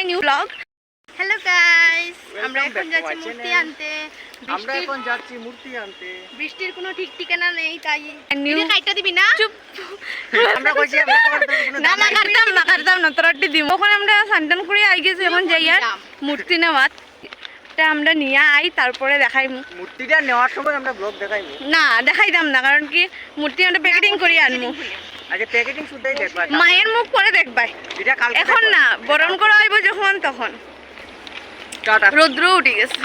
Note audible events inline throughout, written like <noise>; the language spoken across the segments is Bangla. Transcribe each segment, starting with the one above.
My new blog. Hello guys আমরা এখন যাচ্ছি মূর্তি. আনতে। আমরা এখন যাচ্ছি মূর্তি আনতে। বৃষ্টির কোনো ঠিক ঠিকানা নেই তাই। নিউ কাইটা দিবি না? চুপ। আমরা কইছি আমরা না দাম না না কাটতাম না তোরাটি দিম। ওখানে আমরা করে আই গেছি এখন যাই আর মূর্তি নেওয়াত তা আমরা নিয়ে আই তারপরে দেখাই মূর্তিটা নেওয়ার সময় আমরা ব্লগ দেখাইমু। না দেখাইতাম না কারণ কি মূর্তি আমরা প্যাকেটিং করে আনব শুদ্ধই দেখবা মায়ের মুখ পরে দেখবাই। এটা কালকে এখন না বরণ করা হইব যখন তখন। রৌদ্র উঠে গেছে।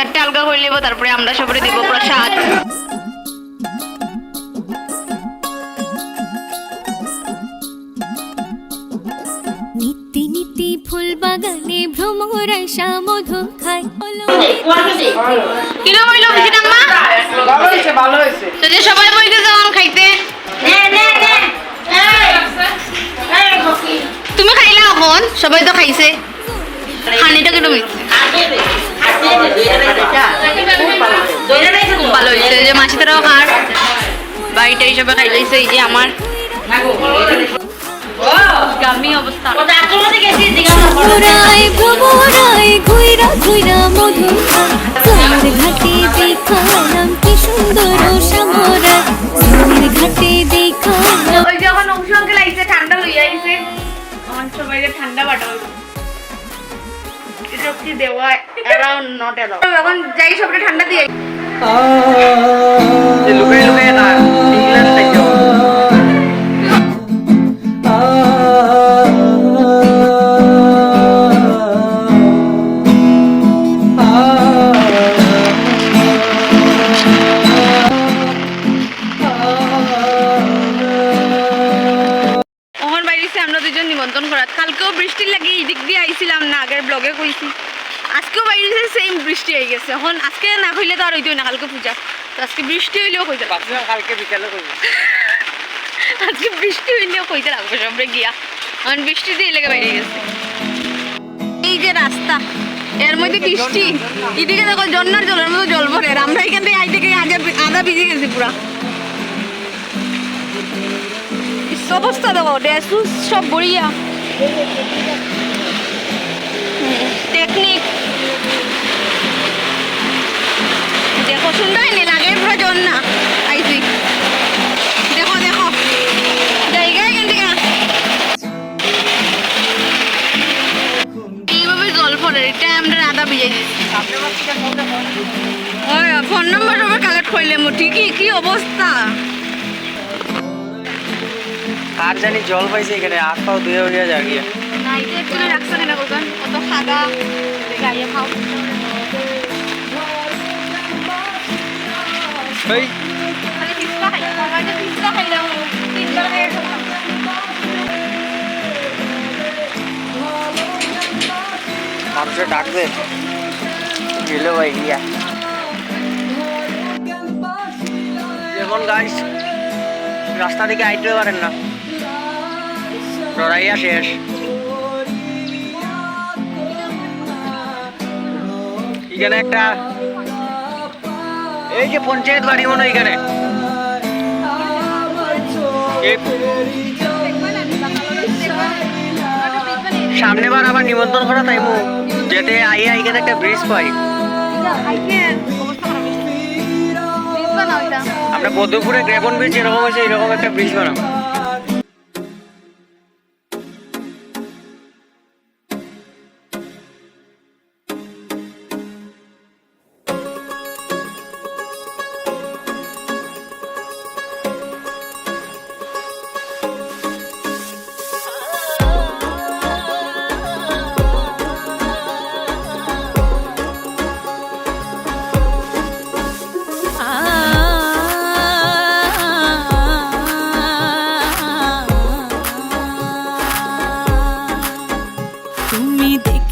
মাখবো আলগা করে লিব তারপরে আমরা সবরে দিব প্রসাদ। নিত্যি নিত্যি ফুল বাগানে ভ্রমর আশা মধু খায়। কিলো হইল বেশি টাকা ভালো হয়েছে ভালো হয়েছে তো সবাই বইতে যাওয়ান খাইতে। তুমি খাইলা এখন সবাই তো খাইছে। খানিটা কেটে মিলছে খুব ভালো হয়েছে যে মাছি তারাও বাড়িটা হিসাবে খাই এই যে আমার গামি অবস্থা। ভ্রমরায় ভ্রমরায় ঘুইরা ঘুইরা মধু তোমার ঘাটে দেখালাম কি সুন্দর শ্যামরা তোমার ঘাটে দেখালাম ওই যখন অংশ অঙ্কে লাগছে ঠান্ডা লইয়া আইছে। আমার সবাই ঠান্ডা বাটা শক্তি দেওয়া অ্যারাউন্ড নট অ্যালাউ এখন যাই সবটা ঠান্ডা দিয়ে লুকিয়ে লুকিয়ে না আজকেও সেম বৃষ্টি হয়ে গেছে। এখন আজকে না হইলে তো আর হইতোই না কালকে পূজা। তো আজকে বৃষ্টি হইলেও কইতে কালকে বিকালে <laughs> আজকে বৃষ্টি হইলেও কইতে লাগবে সবরে গিয়া। এখন বৃষ্টি দিয়ে লেগে বাইরে গেছে। এই যে রাস্তা এর মধ্যে বৃষ্টি। এদিকে দেখো জন্নার জলের মতো জল ভরে আমরা এখান থেকে আই থেকে আগে আধা ভিজে গেছি পুরা। অবস্থা দেখো ড্রেস সব বড়িয়া টেকনিক দেখো সুন্দর হয়নি লাগে পুরো জন্না আইসি দেখো দেখো। জায়গা এখান থেকে এইভাবে জল পড়ে এটা আমরা আদা ভিজাই দিচ্ছি ফোন নম্বর কালেক্ট করলে মোটি কি কি অবস্থা আর জানি জল পাইছে এখানে আখ পাও দুয়ে হইয়া যা গিয়া না এটা একটু রাখছো না কোথাও কত খাগা গাইয়ে খাও খাই মানুষে ডাকবে। গেলো ভাই গিয়া যেমন গাইস রাস্তা থেকে আইতে পারেন না। লড়াইয়া শেষ। এখানে একটা এই যে পঞ্চায়েত বাড়ি মনে হয় এখানে। সামনে বার আবার নিমন্ত্রণ করা তাই মু যেতে আই এখানে একটা ব্রিজ পাই। আমরা পদ্মপুরে গ্রেবন ব্রিজ এরকম হয়েছে এরকম একটা ব্রিজ বানাবো।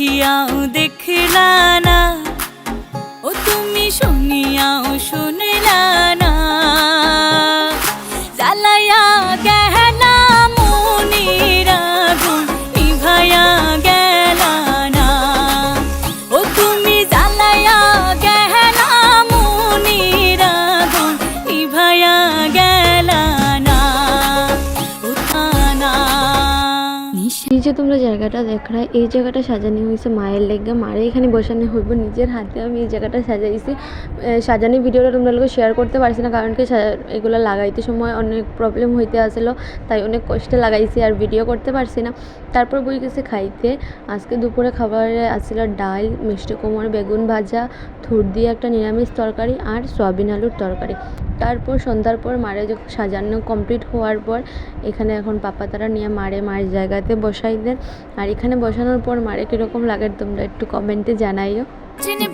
তুমি দেখিয়াও যে তোমরা জায়গাটা দেখরা এই জায়গাটা সাজানো হয়েছে মায়ের লেগে। মারে এখানে বসানো হইব, নিজের হাতে আমি এই জায়গাটা সাজাইছি। সাজানি ভিডিওটা তোমরা লোক শেয়ার করতে পারছি না, কারণ কি এগুলো লাগাইতে সময় অনেক প্রবলেম হইতে আসলো তাই অনেক কষ্টে লাগাইছি আর ভিডিও করতে পারছি না। তারপর বই গেছে খাইতে। আজকে দুপুরে খাবারে আসছিল ডাল, মিষ্টি কুমড়, বেগুন ভাজা, থুর দিয়ে একটা নিরামিষ তরকারি আর সয়াবিন আলুর তরকারি। তারপর সন্ধ্যার পর মারে যখন সাজানো কমপ্লিট হওয়ার পর এখানে এখন পাপা তারা নিয়ে মারে মার জায়গাতে বসাই দেন। আর এখানে বসানোর পর মারে কীরকম লাগে তোমরা একটু কমেন্টে জানাইও।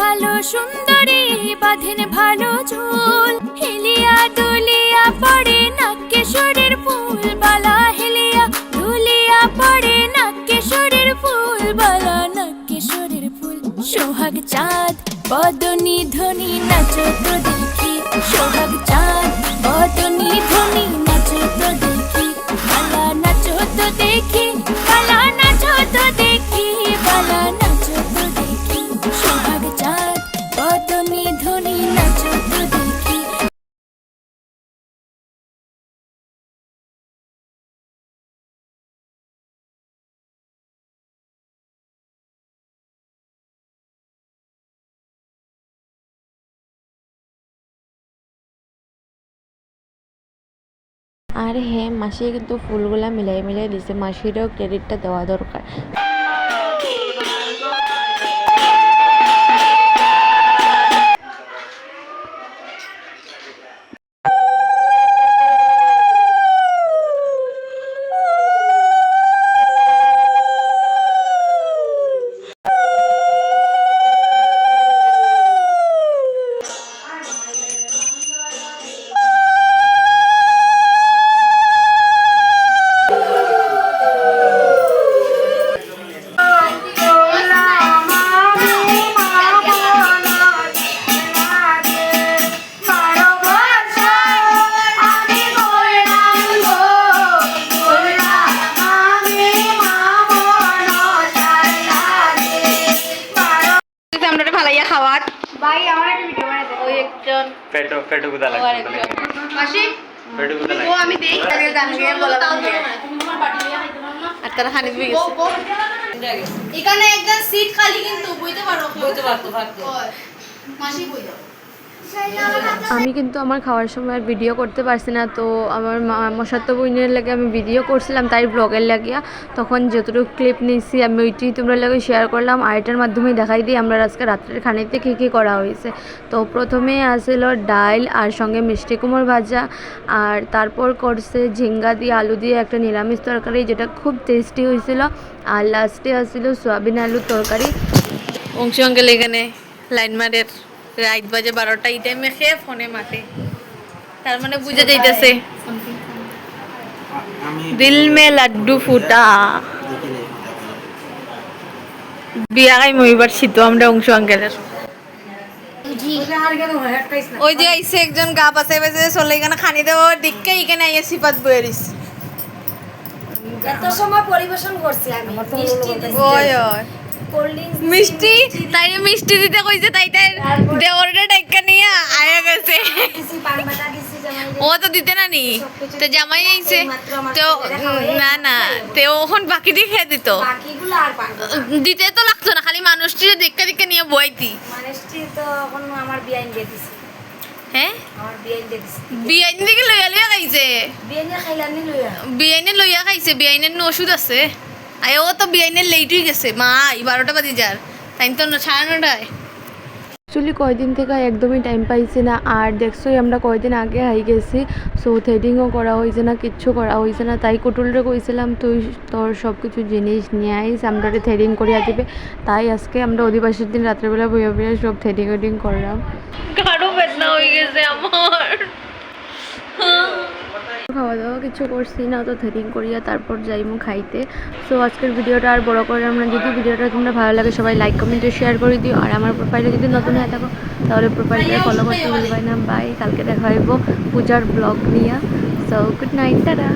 ভালো সুন্দরী, বাঁধেন ভালো ঝোল হেলিয়া দুলিয়া পড়ে নাকেশ্বরের ফুল, বালা হেলিয়া দুলিয়া পড়ে নাকেশ্বরের ফুল, বালা নাকেশ্বরের ফুল। সোহাগ চাঁদ, বদনি ধ্বনি, নাচো তো দেখি আর হ্যাঁ মাসি কিন্তু ফুলগুলা মিলাই মিলাই দিছে। মাসিরও ক্রেডিটটা দেওয়া দরকার। একটা ভালাইয়া খাওয়ার। ভাই আমার একটা ভিডিও বানাতে ওই একজন। পেটো পেটো গুদা লাগে আর একজন। মাসি পেটো গুদা ও আমি দেই গান গিয়ে বলা আর তারা হানি দিয়ে গেছে। এখানে একটা সিট খালি কিন্তু বুঝতে পারো। বুঝতে পারতো পারতো। মাসি দাও আমি কিন্তু আমার খাওয়ার সময় আর ভিডিও করতে পারছি না, তো আমার মশাত্ত বইনের লাগে আমি ভিডিও করছিলাম তাই ব্লগের লাগিয়া। তখন যতটুকু ক্লিপ নিয়েছি আমি ওইটি তোমরা লাগে শেয়ার করলাম। আর এটার মাধ্যমে দেখাই দিই আমরা আজকে রাত্রের খানিতে কী কী করা হয়েছে। তো প্রথমে আসছিল ডাল আর সঙ্গে মিষ্টি কুমড় ভাজা। আর তারপর করছে ঝিঙ্গা দিয়ে আলু দিয়ে একটা নিরামিষ তরকারি, যেটা খুব টেস্টি হয়েছিল। আর লাস্টে আসছিল সয়াবিন আলুর তরকারি। অংশ অঙ্কেল এখানে লাইন মারের। রাত বাজে বারোটা এই টাইমে খেয়ে ফোনে মাতে। তার মানে বুঝে যাইতেছে। দিল মে লাড্ডু ফুটা। বিয়া খাই মহিবার শীত আমরা অংশ অঙ্কেলের ওই যে আইসে একজন গা পাশে পাশে চলে এখানে খানি দেবো দিককে এখানে আইয়া সিপাত বয়ে দিস এত সময় পরিবেশন করছি আমি ওই ওই। মিষ্টি? তাই মিষ্টি দিতে কইছে তাই তাই দেওরটা ডাক্কা নিয়ে আয়া গেছে। ও তো দিতে না নি? তো জামাই আইছে। তো না না। তে ওখন বাকি দিয়ে খেয়ে দিত। দিতে তো লাগতো না খালি মানুষটি দেখতে দেখতে নিয়ে বইতি মানুষটি তো এখন আমার বিয়াইন দিয়ে দিছে। হ্যাঁ? আমার বিয়াইন দিকে লইয়া লইয়া খাইছে। বিয়াইনে খাইলানি লইয়া বিয়াইনে লইয়া খাইছে বিয়াইনের ওষুধ আছে। আয় ও তো বিয়াইনের লেট হয়ে গেছে। মা এই বারোটা বাজে যার। তাই তো ন- সাড়ে নটায়। অ্যাকচুয়ালি কয়দিন থেকে একদমই টাইম পাইছি না। আর দেখছোই আমরা কয়দিন আগে হাই গেছি। সো থ্রেডিংও করা হয়েছে না কিচ্ছু করা হয়েছে না। তাই কুটুলরে কইছিলাম তুই তোর সব কিছু জিনিস নিয়ে আইস আমরা থ্রেডিং করিয়া দিবে। তাই আজকে আমরা অধিবাসীর দিন রাত্রেবেলা বইয়া বইয়া সব থ্রেডিং ওয়েডিং করলাম। গাঢ় বেদনা হয়ে গেছে আমার। খাওয়া দাওয়া কিছু করছি না, তো থ্রেডিং করিয়া তারপর যাইমু খাইতে। সো আজকের ভিডিওটা আর বড় করলাম আমরা যদি ভিডিওটা তোমরা ভালো লাগে, সবাই লাইক কমেন্টে শেয়ার করে দিও। আর আমার প্রোফাইলে যদি নতুন হয়ে থাকো, তাহলে প্রোফাইলে ফলো করতে ভুলবাই না। বাই কালকে দেখা হইব পূজার ব্লগ নিয়ে। So good night tata.